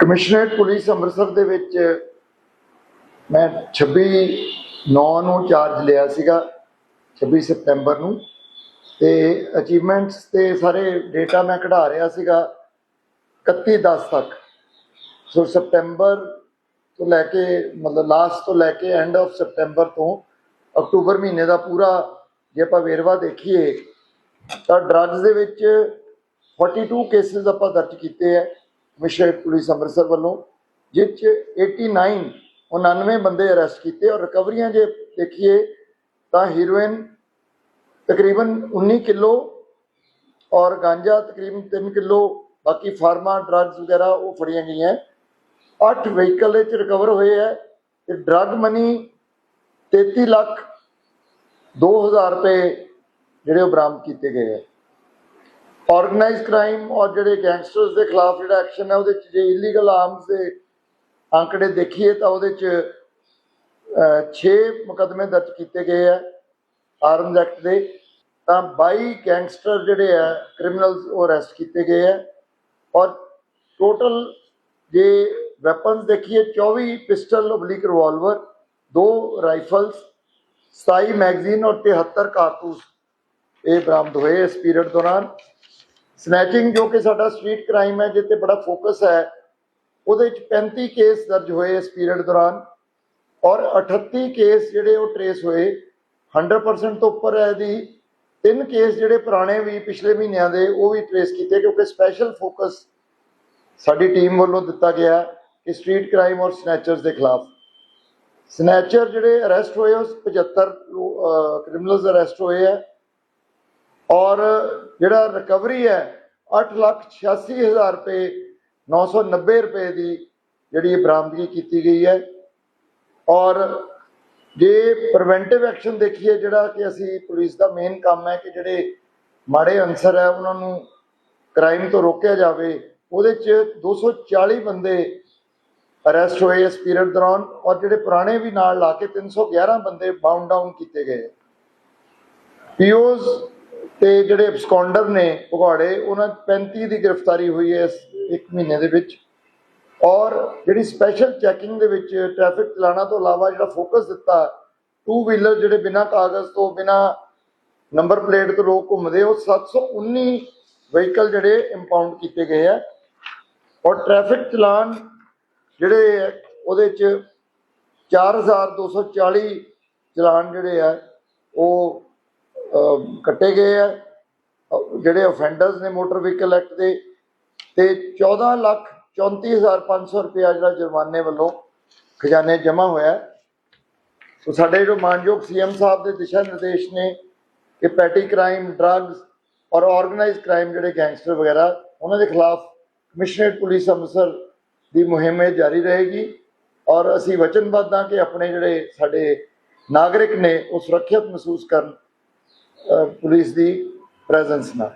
Commissionerate police Amritsar ਦੇ ਵਿੱਚ ਮੈਂ 26 9 ਨੂੰ ਚਾਰਜ ਲਿਆ ਸੀਗਾ 26 ਸਤੰਬਰ ਨੂੰ। ਤੇ ਅਚੀਵਮੈਂਟਸ ਤੇ ਸਾਰੇ ਡੇਟਾ ਮੈਂ ਕਢਾ ਰਿਹਾ ਸੀਗਾ 31 10 ਤੱਕ। ਸੋ ਸਤੰਬਰ ਤੋਂ ਲੈ ਕੇ, ਮਤਲਬ ਲਾਸਟ ਤੋਂ ਲੈ ਕੇ ਐਂਡ ਆਫ ਸਤੰਬਰ ਤੋਂ ਅਕਤੂਬਰ ਮਹੀਨੇ ਦਾ ਪੂਰਾ ਜੇ ਆਪਾਂ ਵੇਰਵਾ ਦੇਖੀਏ ਤਾਂ ਡਰੱਗਸ ਦੇ ਵਿੱਚ 42 ਕੇਸਿਸ ਆਪਾਂ ਦਰਜ ਕੀਤੇ ਹੈ ਕਮਿਸ਼ਨਰੇਟ ਪੁਲਿਸ ਅੰਮ੍ਰਿਤਸਰ ਵੱਲੋਂ, ਜਿਸ 'ਚ 89 99 ਬੰਦੇ ਅਰੈਸਟ ਕੀਤੇ ਔਰ ਰਿਕਵਰੀਆਂ ਜੇ ਦੇਖੀਏ ਤਾਂ ਹੀਰੋਇਨ ਤਕਰੀਬਨ 19 ਕਿਲੋ ਔਰ ਗਾਂਜਾ ਤਕਰੀਬਨ 3 ਕਿਲੋ, ਬਾਕੀ ਫਾਰਮਾ ਡਰੱਗਸ ਵਗੈਰਾ ਉਹ ਫੜੀਆਂ ਗਈਆਂ। 8 ਵਹੀਕਲ ਵਿੱਚ ਰਿਕਵਰ ਹੋਏ ਹੈ ਤੇ ਡਰੱਗ ਮਨੀ 33 ਲੱਖ 2000 ਰੁਪਏ ਜਿਹੜੇ ਉਹ ਬਰਾਮਦ ਕੀਤੇ ਗਏ ਹੈ। ਆਰਗੇਨਾਈਜ਼ ਕ੍ਰਾਈਮ ਔਰ ਜਿਹੜੇ ਗੈਂਗਸਟਰਸ ਦੇ ਖਿਲਾਫ ਜਿਹੜਾ ਐਕਸ਼ਨ ਹੈ ਉਹਦੇ ਚ ਜੇ ਇਲੀਗਲ ਆਰਮਸ ਦੇ ਅੰਕੜੇ ਦੇਖੀਏ ਤਾਂ ਉਹਦੇ ਚ 6 ਮੁਕਦਮੇ ਦਰਜ ਕੀਤੇ ਗਏ ਹੈ ਆਰਮਸ ਐਕਟ ਦੇ। ਤਾਂ 22 ਗੈਂਗਸਟਰ ਜਿਹੜੇ ਆ ਕ੍ਰਿਮੀਨਲਸ ਉਹ ਅਰੈਸਟ ਕੀਤੇ ਗਏ ਹੈ ਔਰ ਟੋਟਲ ਜੇ ਵੈਪਨਸ ਦੇਖੀਏ 24 ਪਿਸਟਲ ਓਬਲਿਕ ਰਿਵਾਲਵਰ ਦੋ ਰਾਈਫਲਸ 27 ਮੈਗਜ਼ੀਨ ਔਰ 73 ਕਾਰਤੂਸ ਇਹ ਬਰਾਮਦ ਹੋਏ ਇਸ ਪੀਰੀਅਡ ਦੌਰਾਨ। ਸਨੈਚਿੰਗ ਜੋ ਕਿ ਸਾਡਾ ਸਟਰੀਟ ਕ੍ਰਾਈਮ ਹੈ ਜਿੱਤੇ ਬੜਾ ਫੋਕਸ ਹੈ, ਉਹਦੇ ਵਿੱਚ 35 ਕੇਸ ਦਰਜ ਹੋਏ ਇਸ ਪੀਰੀਅਡ ਦੌਰਾਨ ਔਰ 38 ਕੇਸ ਜਿਹੜੇ ਉਹ ਟਰੇਸ ਹੋਏ 100% ਤੋਂ ਉੱਪਰ ਹੈ ਦੀ ਤਿੰਨ ਕੇਸ ਜਿਹੜੇ ਪੁਰਾਣੇ ਵੀ ਪਿਛਲੇ ਮਹੀਨਿਆਂ ਦੇ, ਉਹ ਵੀ ਟਰੇਸ ਕੀਤੇ ਕਿਉਂਕਿ ਸਪੈਸ਼ਲ ਫੋਕਸ ਸਾਡੀ ਟੀਮ ਵੱਲੋਂ ਦਿੱਤਾ ਗਿਆ ਕਿ ਸਟਰੀਟ ਕ੍ਰਾਈਮ ਔਰ ਸਨੈਚਰਸ ਦੇ ਖਿਲਾਫ। ਸਨੈਚਰ ਜਿਹੜੇ ਅਰੈਸਟ ਹੋਏ ਉਸ 75 ਕ੍ਰਿਮੀਨਲਸ ਅਰੈਸਟ ਹੋਏ ਹੈ। ਔਰ ਜਿਹੜਾ ਰਿਕਵਰੀ ਹੈ 886000 ਰੁਪਏ 990 ਰੁਪਏ ਦੀ ਜਿਹੜੀ ਬਰਾਮਦਗੀ ਕੀਤੀ ਗਈ ਹੈ। ਔਰ ਜੇ ਪ੍ਰੀਵੈਂਟਿਵ ਐਕਸ਼ਨ ਦੇਖੀਏ, ਜਿਹੜਾ ਕਿ ਅਸੀਂ ਪੁਲਿਸ ਦਾ ਮੇਨ ਕੰਮ ਹੈ ਕਿ ਜਿਹੜੇ ਮਾੜੇ ਅਨਸਰ ਹੈ, ਉਹਨਾਂ ਨੂੰ ਕ੍ਰਾਈਮ ਤੋਂ ਰੋਕਿਆ ਜਾਵੇ, ਉਹਦੇ ਚ 240 ਬੰਦੇ ਅਰੈਸਟ ਹੋਏ ਇਸ ਪੀਰੀਅਡ ਦੌਰਾਨ ਔਰ ਜਿਹੜੇ ਪੁਰਾਣੇ ਵੀ ਨਾਲ ਲਾ ਕੇ 311 ਬੰਦੇ ਬਾਉਂਡ ਡਾਊਨ ਕੀਤੇ ਗਏ। ਪੀਓਜ਼ ਤੇ ਜਿਹੜੇ ਐਬਸਕੌਂਡਰ ਨੇ ਭਗੌੜੇ ਉਹਨਾਂ 35 ਦੀ ਗ੍ਰਿਫਤਾਰੀ ਹੋਈ ਹੈ ਇਸ ਇੱਕ ਮਹੀਨੇ ਦੇ ਵਿੱਚ। ਔਰ ਜਿਹੜੀ ਸਪੈਸ਼ਲ ਚੈਕਿੰਗ ਦੇ ਵਿੱਚ ਟ੍ਰੈਫਿਕ ਚਲਾਣਾ ਤੋਂ ਇਲਾਵਾ ਜਿਹੜਾ ਫੋਕਸ ਦਿੱਤਾ ਟੂ ਵੀਲਰ ਜਿਹੜੇ ਬਿਨਾਂ ਕਾਗਜ਼ ਤੋਂ ਬਿਨਾਂ ਨੰਬਰ ਪਲੇਟ ਤੋਂ ਲੋਕ ਘੁੰਮਦੇ ਉਹ 719 ਵਹੀਕਲ ਜਿਹੜੇ ਇੰਪਾਊਂਡ ਕੀਤੇ ਗਏ ਆ। ਔਰ ਟ੍ਰੈਫਿਕ ਚਲਾਨ ਜਿਹੜੇ ਆ, ਉਹਦੇ ਚ 4240 ਚਲਾਨ ਜਿਹੜੇ ਆ ਉਹ ਕੱਟੇ ਗਏ ਆ। ਜਿਹੜੇ ਅਫੈਂਡਰਸ ਨੇ ਮੋਟਰ ਵਹੀਕਲ ਐਕਟ ਦੇ, ਤੇ 14 ਲੱਖ 34500 ਰੁਪਇਆ ਜਿਹੜਾ ਜੁਰਮਾਨੇ ਵੱਲੋਂ ਖਜ਼ਾਨੇ ਜਮ੍ਹਾਂ ਹੋਇਆ ਸੋ ਸਾਡੇ ਜੋ ਮਾਨਯੋਗ ਸੀਐਮ ਸਾਹਿਬ ਦੇ ਦਿਸ਼ਾ ਨਿਰਦੇਸ਼ ਨੇ ਕਿ ਪੈਟੀ ਕ੍ਰਾਈਮ, ਡਰੱਗਸ ਔਰ ਆਰਗੇਨਾਈਜ਼ਡ ਕ੍ਰਾਈਮ ਜਿਹੜੇ ਗੈਂਗਸਟਰ ਵਗੈਰਾ, ਉਹਨਾਂ ਦੇ ਖਿਲਾਫ ਕਮਿਸ਼ਨਰੇਟ ਪੁਲਿਸ ਅੰਮ੍ਰਿਤਸਰ ਦੀ ਮੁਹਿੰਮ ਇਹ ਜਾਰੀ ਰਹੇਗੀ। ਔਰ ਅਸੀਂ ਵਚਨਬੱਧ ਹਾਂ ਕਿ ਆਪਣੇ ਜਿਹੜੇ ਸਾਡੇ ਨਾਗਰਿਕ ਨੇ, ਉਹ ਸੁਰੱਖਿਅਤ ਮਹਿਸੂਸ ਕਰਨ ਪੁਲਿਸ ਦੀ ਪ੍ਰੈਜ਼ੈਂਸ ਨਾਲ।